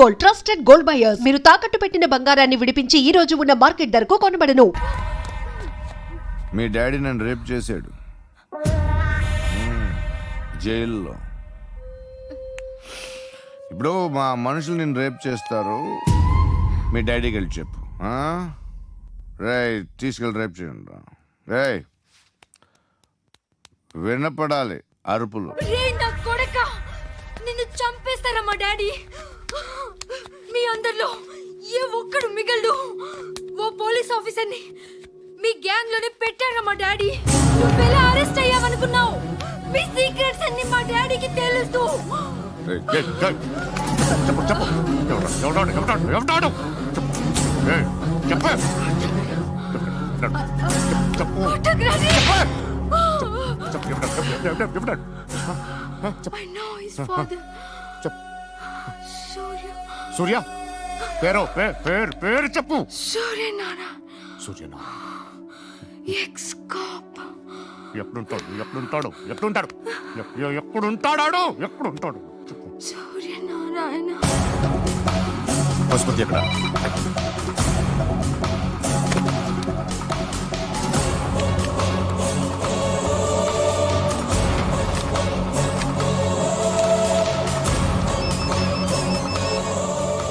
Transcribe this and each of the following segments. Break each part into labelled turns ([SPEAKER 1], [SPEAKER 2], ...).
[SPEAKER 1] Gold trusted gold buyers మీరు తాకట్టు పెట్టిన బంగారాన్ని విడిపించి ఈ రోజు ఉన్న మార్కెట్ ధరకు కొనబడను.
[SPEAKER 2] మీ డాడీ నన్ను రేప్ చేశాడు. జైల్లో. ఇప్పుడు మా మనుషులు నేను రేప్ చేస్తారు. మీ డాడీకి వెళ్ళి చెప్పు. రే తీసుకెళ్ళి రేప్ చేయండి రే. వినపడాలి అరుపులు.
[SPEAKER 3] రే నా కొడక! నిన్ను చంపేస్తారా మా డాడీ? మీ అందరిలో ఏ ఒక్కడు మిగలడు. ఓ పోలీస్ ఆఫీసర్ని మీ గ్యాంగ్లోనే పెట్టారా మా డాడీ? నువ్వెలా అరెస్ట్ అయ్యావనుకున్నావు మీ సీక్రెట్స్ అన్ని మా డాడీకి
[SPEAKER 2] ఏయ్. చెప్పు చెప్పు ఎవడు ఎవడాడు ఎవడాడు ఎవడాడు చెప్పు. చెప్పు. చెప్పు. చెప్పు
[SPEAKER 3] ఐ నో హిస్ ఫాదర్
[SPEAKER 2] చెప్పు.
[SPEAKER 3] సూర్య.
[SPEAKER 2] సూర్య? పేరు పేరు పేరు చెప్పు. సూర్యనా
[SPEAKER 3] ఎక్స్ కాప్
[SPEAKER 2] ఎప్పుడుంటాడు ఎప్పుడుంటాడు ఎప్పుడుంటాడు? ఎప్పుడుంటాడాడు? ఎప్పుడుంటాడు? చెప్పు.
[SPEAKER 3] సూర్య నారాయణ.
[SPEAKER 2] పశుపతి ఎక్కడ?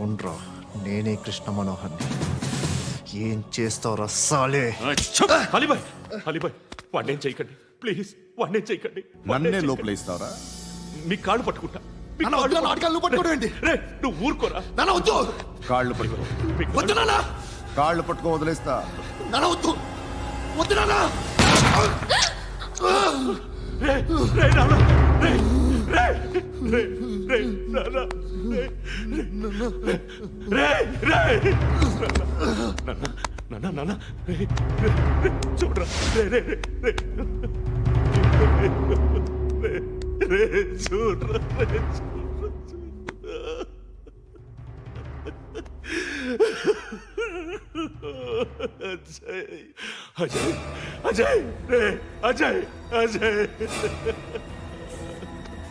[SPEAKER 4] అవునరా నేనే కృష్ణ మనోహర్ని. ఏం చేస్తావురా సాలే?
[SPEAKER 5] అలీబాయ్ చేయకండి. ప్లీజ్ వాడినేం చేయకండి.
[SPEAKER 2] నన్నే లోపల ఇస్తావరా?
[SPEAKER 5] మీ కాళ్ళు పట్టుకుంటా. మీ
[SPEAKER 4] నాన్న, వద్దు, నాన్న, అడగాలి, నువ్వు పట్టుకోవడం ఏంటి?
[SPEAKER 5] రే నువ్వు ఊరుకోరా.
[SPEAKER 4] నాన్న వద్దు!
[SPEAKER 2] కాళ్ళు పట్టుకో.
[SPEAKER 5] మీ
[SPEAKER 4] వద్దు నాన్న!
[SPEAKER 2] కాళ్ళు పట్టుకో వదిలేస్తా.
[SPEAKER 4] నాన్న వద్దు! వద్దు నాన్న!
[SPEAKER 5] రే రే నాన్న! రే రే రే! రే నాన్న రే. రే రే నాన్న నాన్న రే రే, రే, చూడరా. రే రే రే రే. రే రే చూడరా రే చూడరా. అజయ్ అజయ్ అజయ్ రే అజయ్ అజయ్.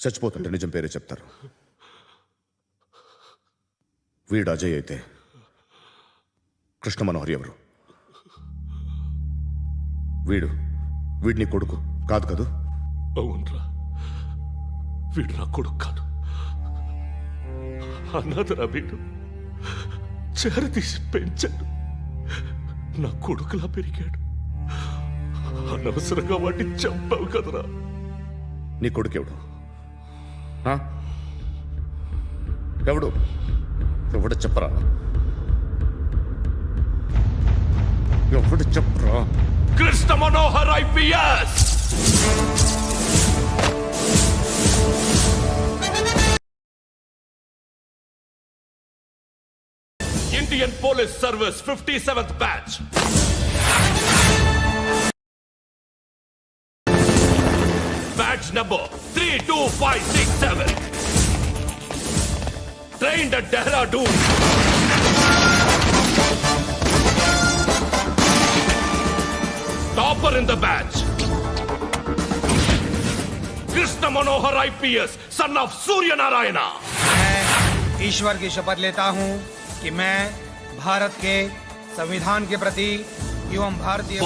[SPEAKER 2] చచ్చిపోతుంటే నిజం పేరే చెప్తారు. వీడు అజయ్ అయితే కృష్ణ మనోహరి ఎవరు? వీడు వీడిని కొడుకు కాదు కదూ?
[SPEAKER 5] అవునరా. వీడు నా కొడుకు కాదు. అన్నదరా వీడు. చేరతీసి పెంచాడు. నా కొడుకులా పెరిగాడు. అనవసరంగా వాడిని చంపావు కదరా.
[SPEAKER 2] నీ కొడుకు ఎవడు? ఆ? ఎవడు? ఎవడు చెప్పరా? ఎవడు చెప్పరా?
[SPEAKER 5] Krishna Manohar IPS! Indian police service fifty seventh batch! reference number 32567. Trained at Dehradun. topper in the batch. Krishna Manohar IPS son of Surya Narayana
[SPEAKER 6] मैं ईश्वर की शपथ लेता हूँ कि मैं भारत के संविधान के प्रति एवं भारतीय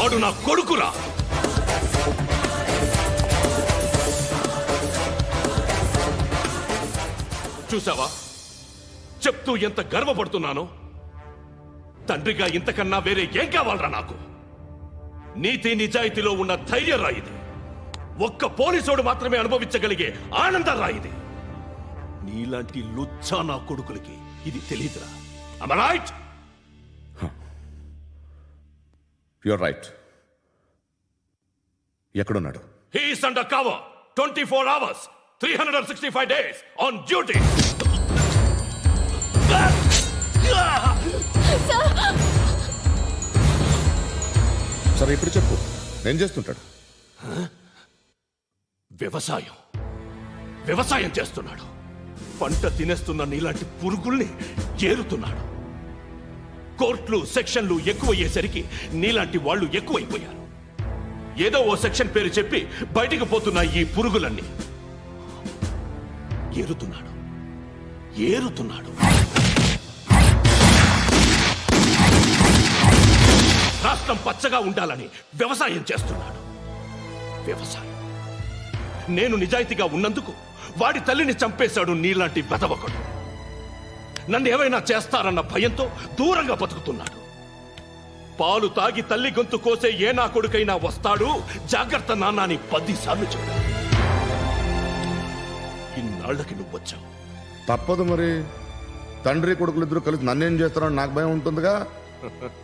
[SPEAKER 5] చూసావా చెప్తూ ఎంత గర్వపడుతున్నానో? తండ్రిగా ఇంతకన్నా వేరే ఏం కావాలరా నాకు? నీతి నిజాయితీలో ఉన్న ధైర్యం రా ఇది. ఒక్క పోలీసోడు మాత్రమే అనుభవించగలిగే ఆనందం రా ఇది. నీలాంటి లుచ్చా నా కొడుకులకి ఇది తెలియదురా రైట్
[SPEAKER 2] యువర్ రైట్ ఎక్కడున్నాడు?
[SPEAKER 5] He's under cover 24 hours, 365 days on duty.
[SPEAKER 2] సరే ఇప్పుడు చెప్పు. ఏం చేస్తుంటాడు?
[SPEAKER 5] వ్యవసాయం. వ్యవసాయం చేస్తున్నాడు. పంట తినేస్తున్న నీలాంటి పురుగుల్ని ఏరుతున్నాడు. కోర్టులు సెక్షన్లు ఎక్కువయ్యేసరికి నీలాంటి వాళ్ళు ఎక్కువైపోయారు. ఏదో ఓ సెక్షన్ పేరు చెప్పి బయటికి పోతున్న ఈ పురుగులన్నీ ఏరుతున్నాడు. ఏరుతున్నాడు. రాష్ట్రం పచ్చగా ఉండాలని వ్యవసాయం చేస్తున్నాడు. వ్యవసాయం. నేను నిజాయితీగా ఉన్నందుకు వాడి తల్లిని చంపేశాడు నీలాంటి వెతవకుడు నన్ను ఏమైనా చేస్తారన్న భయంతో దూరంగా బతుకుతున్నాడు. పాలు తాగి తల్లి గొంతు కోసే ఏ నా కొడుకైనా వస్తాడు? జాగ్రత్త నాన్న అని పదిసార్లు చెప్పాడు ఇన్నాళ్ళకి నువ్వు వచ్చావు.
[SPEAKER 2] తప్పదు మరి. తండ్రి కొడుకులు ఇద్దరు కలిసి నన్నేం చేస్తారో నాకు భయం ఉంటుందిగా.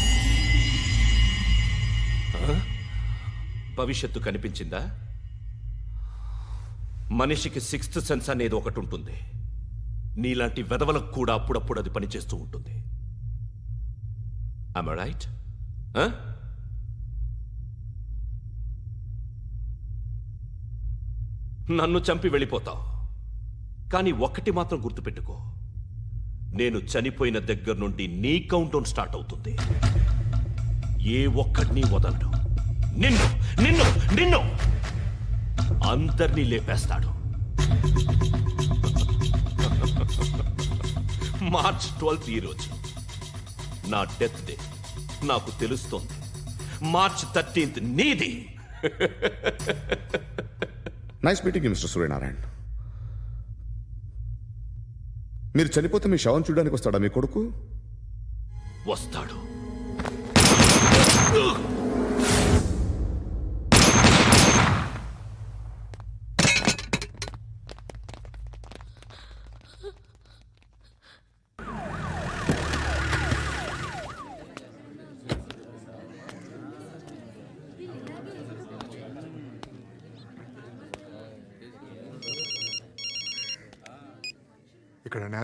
[SPEAKER 5] భవిష్యత్తు కనిపించిందా? మనిషికి సిక్స్త్ సెన్స్ అనేది ఒకటి ఉంటుంది. నీలాంటి వెధవలకు కూడా అప్పుడప్పుడు అది పనిచేస్తూ ఉంటుంది. Am I నన్ను చంపి వెళ్ళిపోతావు. కానీ ఒక్కటి మాత్రం గుర్తుపెట్టుకో. నేను చనిపోయిన దగ్గర నుండి నీ కౌంటౌన్ స్టార్ట్ అవుతుంది. ఏ ఒక్కడిని వదలడం. నిన్ను నిన్ను నిన్ను. అందరినీ లేపేస్తాడు. మార్చ్ ట్వెల్త్ ఈరోజు నా డెత్ డే. నాకు తెలుస్తోంది. మార్చ్ థర్టీన్త్ నీది.
[SPEAKER 2] Nice meeting mister Suryanarayana. మీరు చనిపోతే మీ శవం చూడడానికి వస్తాడా మీ కొడుకు?
[SPEAKER 5] వస్తాడు.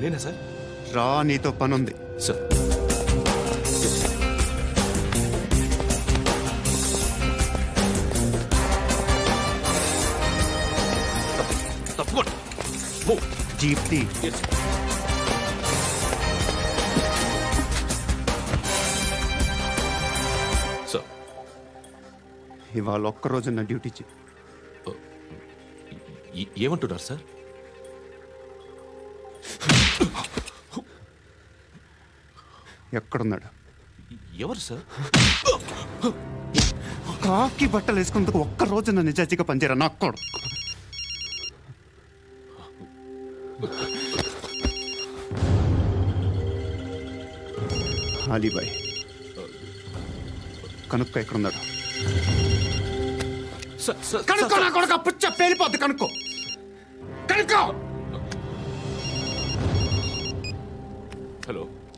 [SPEAKER 5] నేనా సార్?
[SPEAKER 7] రా నీతో పని ఉంది
[SPEAKER 5] సార్. తప్పకుండా. Move.
[SPEAKER 7] జీప్తి.
[SPEAKER 5] Yes. సార్
[SPEAKER 7] ఇవాళ ఒక్కరోజు నా డ్యూటీ చే
[SPEAKER 5] ఏ- ఏమంటున్నారు సార్
[SPEAKER 7] ఎక్కడున్నాడు?
[SPEAKER 5] ఎవరు సార్?
[SPEAKER 7] కాకి బట్టలు వేసుకున్నందుకు ఒక్క రోజు నా నిజాజీగా పనిచేయరా నాకు కొడుకు. అలీబాయ్ కనుక్క ఎక్కడున్నాడు? కనుక్కో నా కొడుకు పుచ్చ పేలిపోద్ది కనుక్కో. కనుక్కో.
[SPEAKER 5] హలో.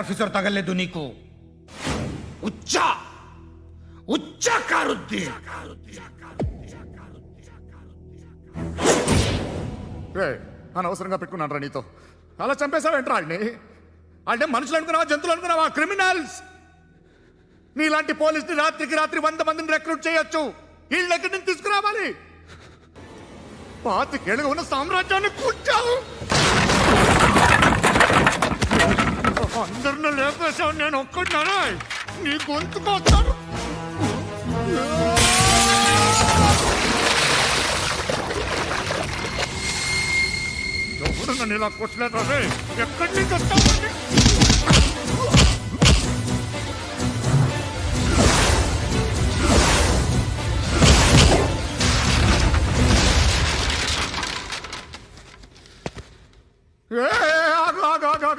[SPEAKER 8] ఆఫీసర్ తగలేదు నీకు. ఉచ్చా! ఉచ్చా కారుద్ది!
[SPEAKER 9] అనవసరంగా పెట్టుకున్నాను రా నీతో. అలా చంపేశావేంట్రా ఆడిని అంటే మనుషులు అనుకున్నావా జంతువులు అనుకున్నావా క్రిమినల్స్? నీలాంటి పోలీసుని రాత్రికి రాత్రి వంద మందిని రిక్రూట్ చేయొచ్చు. వీళ్ళ దగ్గర నుంచి తీసుకురావాలి. పాతికేళ్ళుగా ఉన్న సామ్రాజ్యాన్ని కూర్చావు అందరిని లేపేశావు నేను ఒక్కడినారా నీ గొంతుకొస్తాను ఎవరు నన్ను ఇలా కొట్టలేదు రే. ఎక్కడి నుంచి వస్తావు